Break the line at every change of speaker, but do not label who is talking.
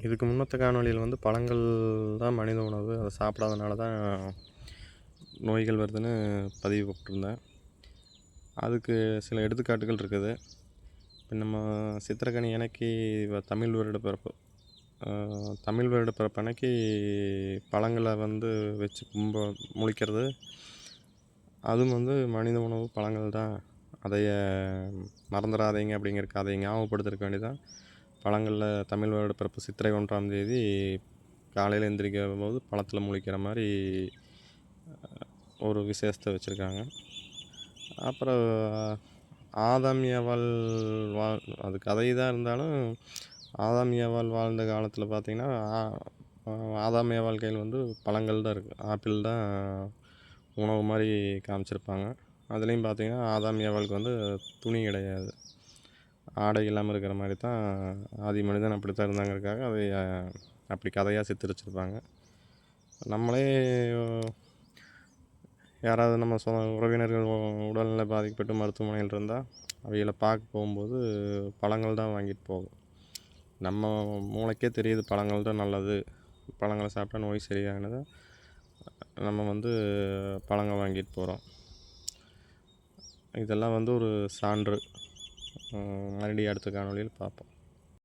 இதுக்கு முன்னத்த காணொலியில் வந்து பழங்கள் தான் மனித உணவு அதை சாப்பிடாதனால தான் நோய்கள் வருதுன்னு பதிவு போட்டிருந்தேன். அதுக்கு சில எடுத்துக்காட்டுகள் இருக்குது. இப்போ நம்ம சித்திரக்கனி அன்னைக்கு வ- தமிழ் வருட பிறப்பு தமிழ் வருட பிறப்பு அன்னைக்கு பழங்களை வந்து வச்சு கும்ப முழிக்கிறது அதுவும் வந்து மனித உணவு பழங்கள் தான். அதைய மறந்துடாதீங்க அப்படிங்கிறக்கு அதை ஞாபகப்படுத்துறதுக்கு வேண்டியதான் பழங்களில் தமிழ் வருட பிறப்பு சித்திரை ஒன்றாம் தேதி காலையில் எந்திரிக்கிற போது பழத்தில் முழிக்கிற மாதிரி ஒரு விசேஷத்தை வச்சுருக்காங்க. அப்புறம் ஆதாம் ஏவாள் வாழ் அது கதை தான் இருந்தாலும் ஆதாம் வாழ்ந்த காலத்தில் பார்த்திங்கன்னா ஆ- வாழ்க்கையில் கையில் வந்து பழங்கள் தான் இருக்குது ஆப்பிள் தான் உணவு மாதிரி காமிச்சிருப்பாங்க. அதுலேயும் பார்த்திங்கன்னா ஆதாமியவாளுக்கு வந்து துணி கிடையாது. ஆடை இல்லாமல் இருக்கிற மாதிரி தான் ஆதி மனிதன் அப்படி தான் இருந்தாங்கிறதுக்காக அதை அப்படி கதையாக சித்தரிச்சிருப்பாங்க நம்மளே யாராவது நம்ம சொ உறவினர்கள் உடல்நிலை பாதிக்கப்பட்டு மருத்துவமனையில் இருந்தால் அவைகளை பார்க்க போகும்போது பழங்கள் தான் வாங்கிட்டு போகும். நம்ம மூளைக்கே தெரியுது பழங்கள் தான் நல்லது. பழங்களை சாப்பிட்டா நோய் சரியானது. நம்ம வந்து பழங்கள் வாங்கிட்டு போகிறோம் இதெல்லாம் வந்து ஒரு சான்று. மறுபடியும் அடுத்த காணொளியில் பார்ப்போம்.